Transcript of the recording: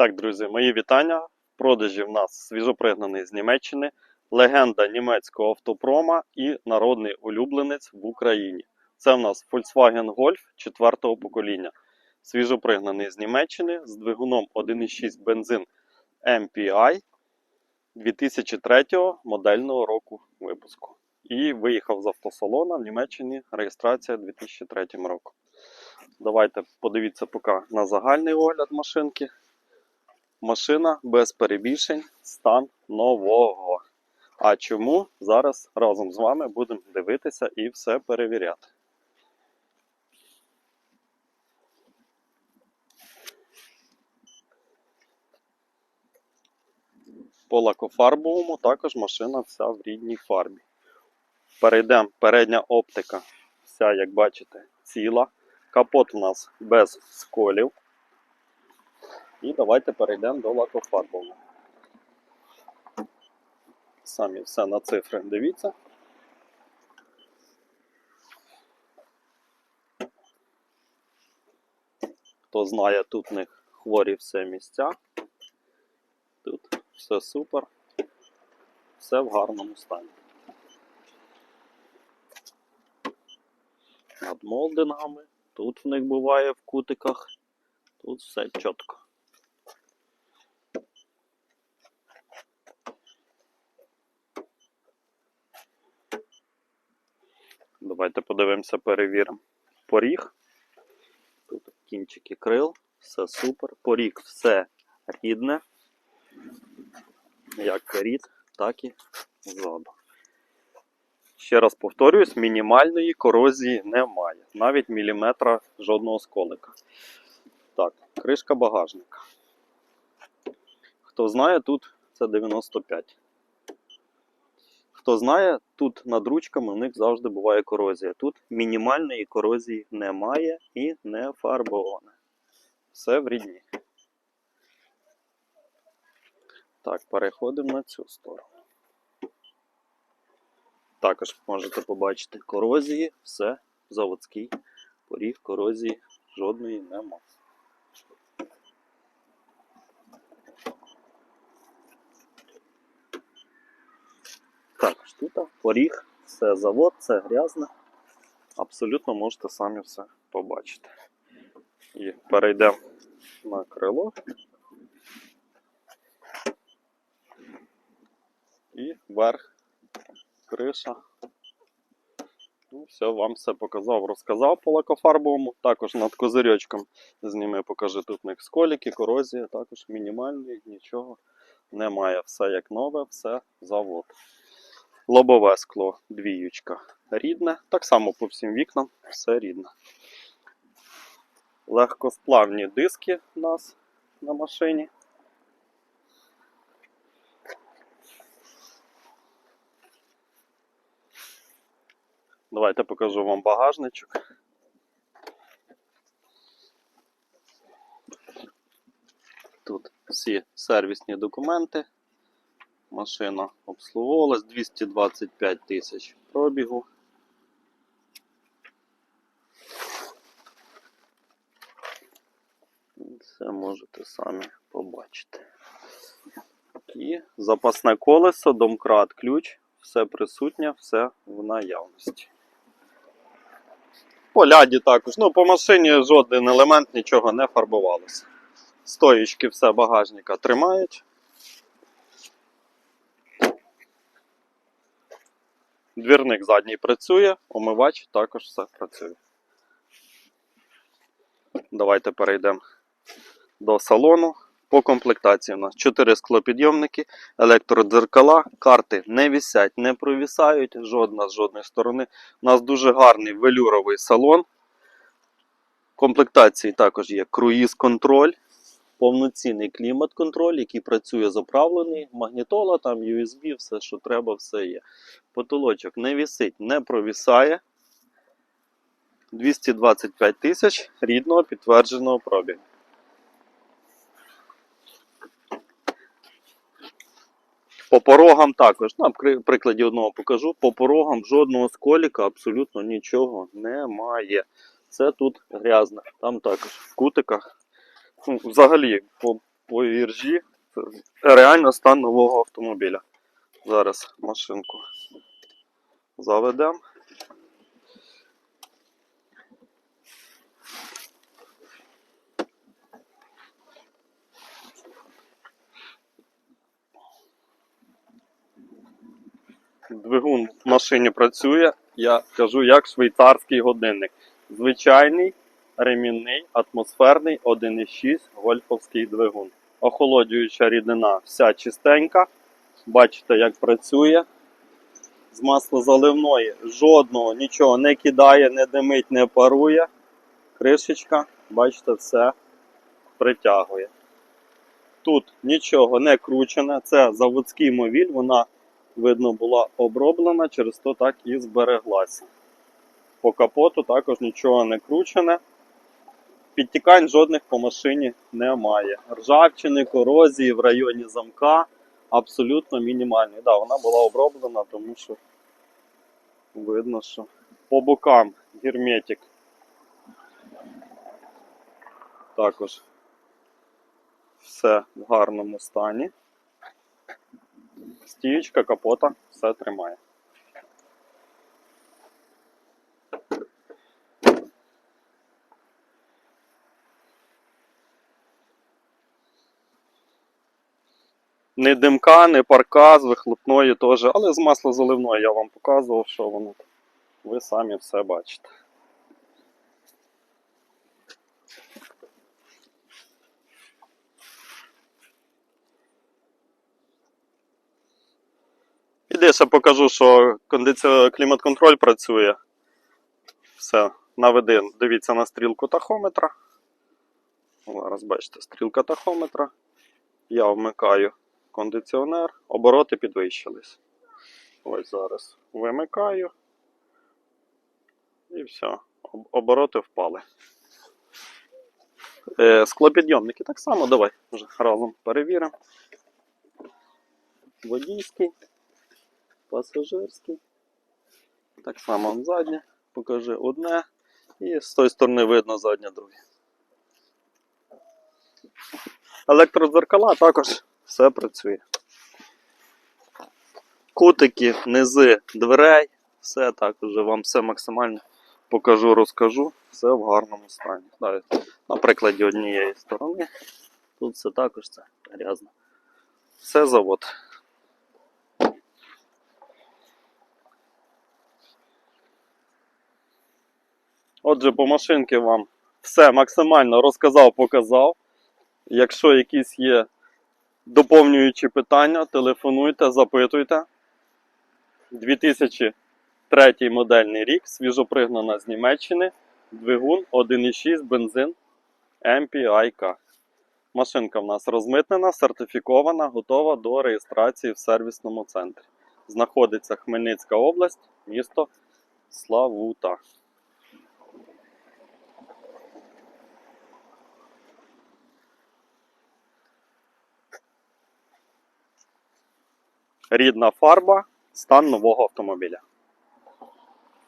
Так, друзі, мої вітання. В продажі в нас свіжопригнаний з Німеччини, легенда німецького автопрома і народний улюбленець в Україні. Це в нас Volkswagen Golf 4 покоління. Свіжопригнаний з Німеччини з двигуном 1,6 бензин MPI 2003 модельного року випуску. І виїхав з автосалона в Німеччині реєстрація 2003 року. Давайте подивіться поки на загальний огляд машинки. Машина без перебільшень, стан нового. А чому? Зараз разом з вами будемо дивитися і все перевіряти. По лакофарбовому також машина вся в рідній фарбі. Перейдемо, передня оптика, вся, як бачите, ціла. Капот у нас без сколів. І давайте перейдемо до лакофарбового. Самі все на цифри дивіться. Хто знає, тут в них хворі все місця. Тут все супер. Все в гарному стані. Над молдингами. Тут в них буває в кутиках. Тут все чітко. Давайте подивимося, перевіримо. Поріг. Тут кінчики крил, все супер. Поріг все рідне. Як рід, так і ззаду. Ще раз повторюсь, мінімальної корозії немає. Навіть міліметра жодного сколика. Так, кришка багажника. Хто знає, тут це 95. Хто знає, тут над ручками у них завжди буває корозія. Тут мінімальної корозії немає і не фарбоване. Все в рідні. Так, переходимо на цю сторону. Також можете побачити корозії, все заводський поріг, корозії жодної нема. Також тут поріг, все завод, все грязне. Абсолютно можете самі все побачити. І перейдемо на крило. І верх, криша. Ну, все, вам все показав, розказав по лакофарбовому. Також над козирьочком зніми, покажи тут них сколіки, корозія, також мінімальної, нічого немає. Все як нове, все завод. Лобове скло, двіючка рідне. Так само по всім вікнам, все рідне. Легкосплавні диски у нас на машині. Давайте покажу вам багажничок. Тут всі сервісні документи. Машина обслуговувалась 225 тисяч пробігу. Це можете самі побачити. І запасне колесо, домкрат, ключ, все присутнє, все в наявності. По ляді також. Ну, по машині жоден елемент нічого не фарбувалося. Стоїчки все багажника тримають. Двірник задній працює, омивач також все працює. Давайте перейдемо до салону. По комплектації у нас 4 склопідйомники, електродзеркала, карти не вісять, не провісають, жодна з жодної сторони. У нас дуже гарний велюровий салон. В комплектації також є круїз-контроль, повноцінний клімат-контроль, який працює заправлений, магнітола, там USB, все, що треба, все є. Потолочок не вісить, не провісає. 225 тисяч рідного підтвердженого пробігу. По порогам також, на прикладі одного покажу. По порогам жодного сколіка абсолютно нічого немає. Це тут грязне. Там також в кутиках. Ну, взагалі, по по. Це реально стан нового автомобіля. Зараз машинку заведемо. Двигун в машині працює, я кажу, як швейцарський годинник. Звичайний, ремінний, атмосферний 1,6 гольфовський двигун. Охолоджуюча рідина вся чистенька. Бачите, як працює. З маслозаливної жодного нічого не кидає, не димить, не парує. Кришечка, бачите, все притягує. Тут нічого не кручене, це заводський мовіль, вона видно була оброблена, через то так і збереглася. По капоту також нічого не кручене. Підтікань жодних по машині немає. Ржавчини, корозії в районі замка абсолютно мінімальні. Да, вона була оброблена, тому що видно, що по бокам герметик також все в гарному стані. Стіючка, капота, все тримає. Не димка, не парка з вихлопної теж, але з маслозаливної я вам показував, що воно. Ви самі все бачите. Іди ще покажу, що кондиці... клімат-контроль працює. Все, наведи, дивіться на стрілку тахометра. Зараз бачите, стрілка тахометра. Я вмикаю кондиціонер, обороти підвищились. Ось зараз вимикаю. І все. Обороти впали. Е, склопідйомники так само, давай вже разом перевіримо. Водійський, пасажирський. Так само заднє. Покажи одне. І з тої сторони видно заднє друге. Електродзеркала також все працює. Кутики, низи дверей, все так вже вам все максимально покажу, розкажу. Все в гарному стані. Навіть на прикладі однієї сторони. Тут все також це грязно. Все завод. Отже, по машинки вам все максимально розказав, показав. Якщо якісь є доповнюючі питання, телефонуйте, запитуйте. 2003 модельний рік, свіжопригнана з Німеччини, двигун 1,6 бензин MPIK. Машинка в нас розмитнена, сертифікована, готова до реєстрації в сервісному центрі. Знаходиться Хмельницька область, місто Славута. Рідна фарба, стан нового автомобіля.